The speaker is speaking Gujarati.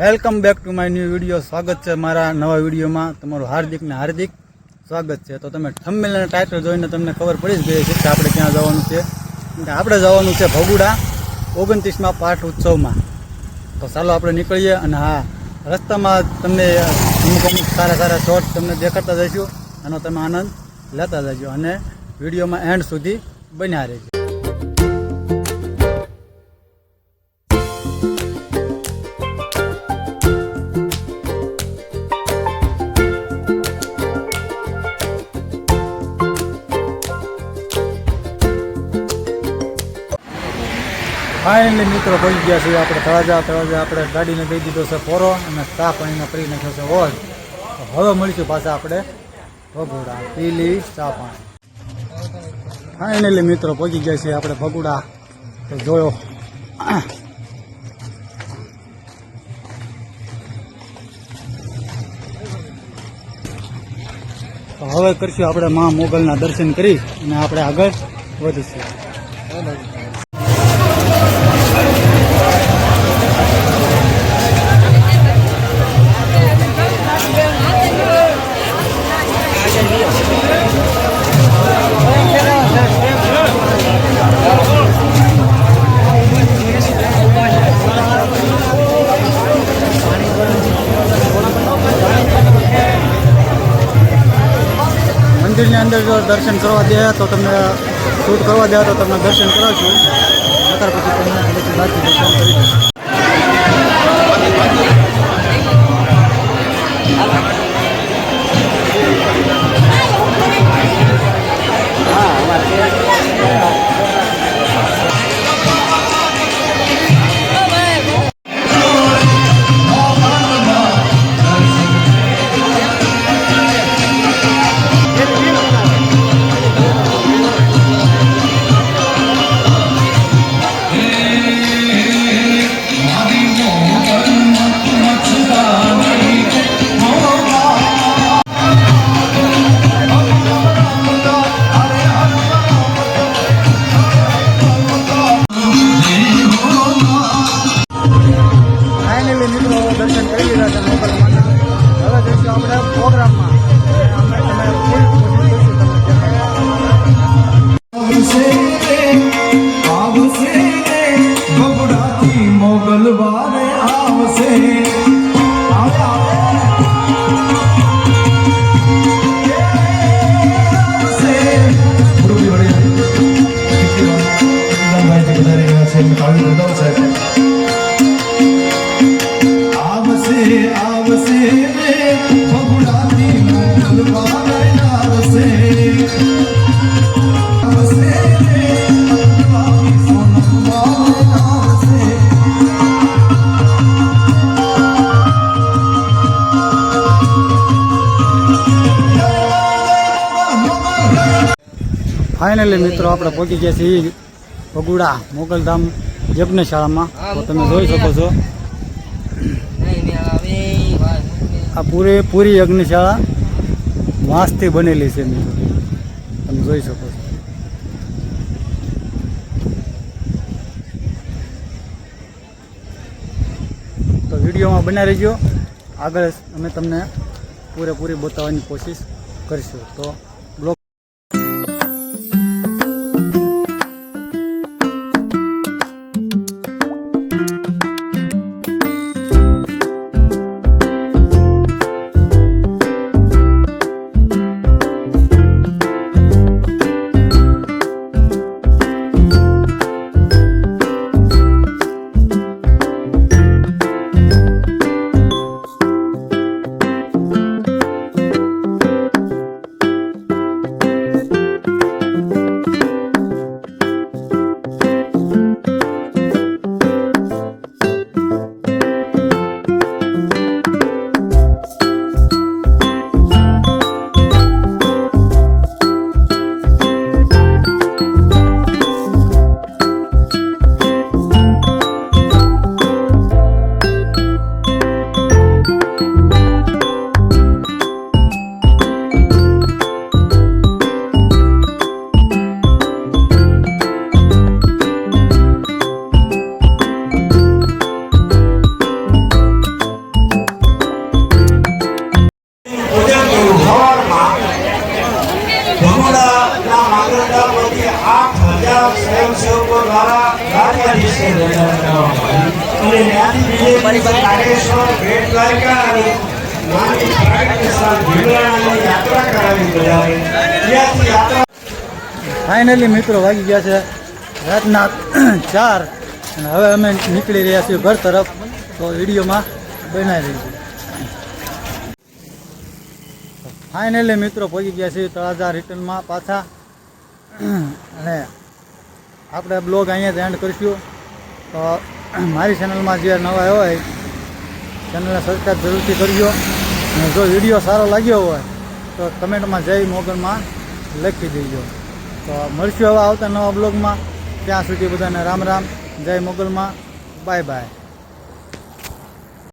Welcome back to my new video. સ્વાગત છે મારા નવા વિડીયોમાં. તમારું હાર્દિક ને હાર્દિક સ્વાગત છે. તો તમે થંબનેલ અને ટાઇટલ જોઈને તમને ખબર પડી જ ગઈ છે કે આપણે ક્યાં જવાનું છે. કે આપણે જવાનું છે ભગુડા ઓગણત્રીસમાં પાઠ ઉત્સવમાં. તો ચાલો આપણે નીકળીએ અને હા, રસ્તામાં તમને અમુક અમુક સારા સારા શોર્ટ તમને દેખાતા જઈશું આનો તમે આનંદ લેતા જજો અને વિડીયોમાં એન્ડ સુધી બન્યા રહેજો. ફાઇનલી મિત્રો પહોંચી ગયા છીએ આપણે તળાજા. તળાજા આપણે ગાડીને દઈ દીધો છે પોરો અને ચા પાણીને કરી નાખ્યો છે ઓજ હવે મળીશું પાછા આપણે ભગુડા. પીલી ચા પાણી. ફાઇનલી મિત્રો પહોંચી ગયા છીએ આપણે ભગુડા. તો જોયો. તો હવે કરશું આપણે મા મોગલના દર્શન કરી અને આપણે આગળ વધીશું. અંદર જો દર્શન કરવા દે તો તમને શૂટ કરવા દે તો તમને દર્શન કરાવશું. નકર પછી ફાઇનલી મિત્રો દર્શન કરી લીધા છે મોગલમાંના હવે જઈશું આપણે પ્રોગ્રામમાં. આપણે તમે ફૂલ ફાઇનલી મિત્રો આપણે પહોંચી ગયા છીએ ભગુડા મોગલધામ યજ્ઞશાળામાં. તો તમે જોઈ શકો છો. આ પૂરે પૂરી યજ્ઞશાળા. વાંસથી બનેલી છે મિત્રો. તમે જોઈ શકો છો. તો વિડીયોમાં બના રહેજો. આગળ અમે તમને પૂરેપૂરી બતાવવાની કોશિશ કરીશું. તો બ્લોગ ત્યાંથી વિજય દ્વારકા અને નાની પ્રાગટ્ય ભીમરાણાની યાત્રા કરાવી બધાએ ત્યાંથી યાત્રા ફાઇનલી મિત્રો વાગી ગયા છે રાતના ચાર અને હવે અમે નીકળી રહ્યા છીએ ઘર તરફ તો વિડીયોમાં બનાવી રહીશું ફાઇનલી મિત્રો પહોંચી ગયા છીએ તળાજા રિટર્નમાં પાછા. અને આપણે બ્લોગ અહીંયા જ એન્ડ કરીશું. તો મારી ચેનલમાં જે નવા હોય, ચેનલને સબસ્ક્રાઈબ જરૂરથી કરજો. અને જો વીડિયો સારો લાગ્યો હોય, તો કમેન્ટમાં જય મોગલમાં લખી દેજો. તો મળશું હવે આવતા નવા બ્લોગમાં. ત્યાં સુધી બધાને રામ રામ, જય મોગલમાં, બાય બાય.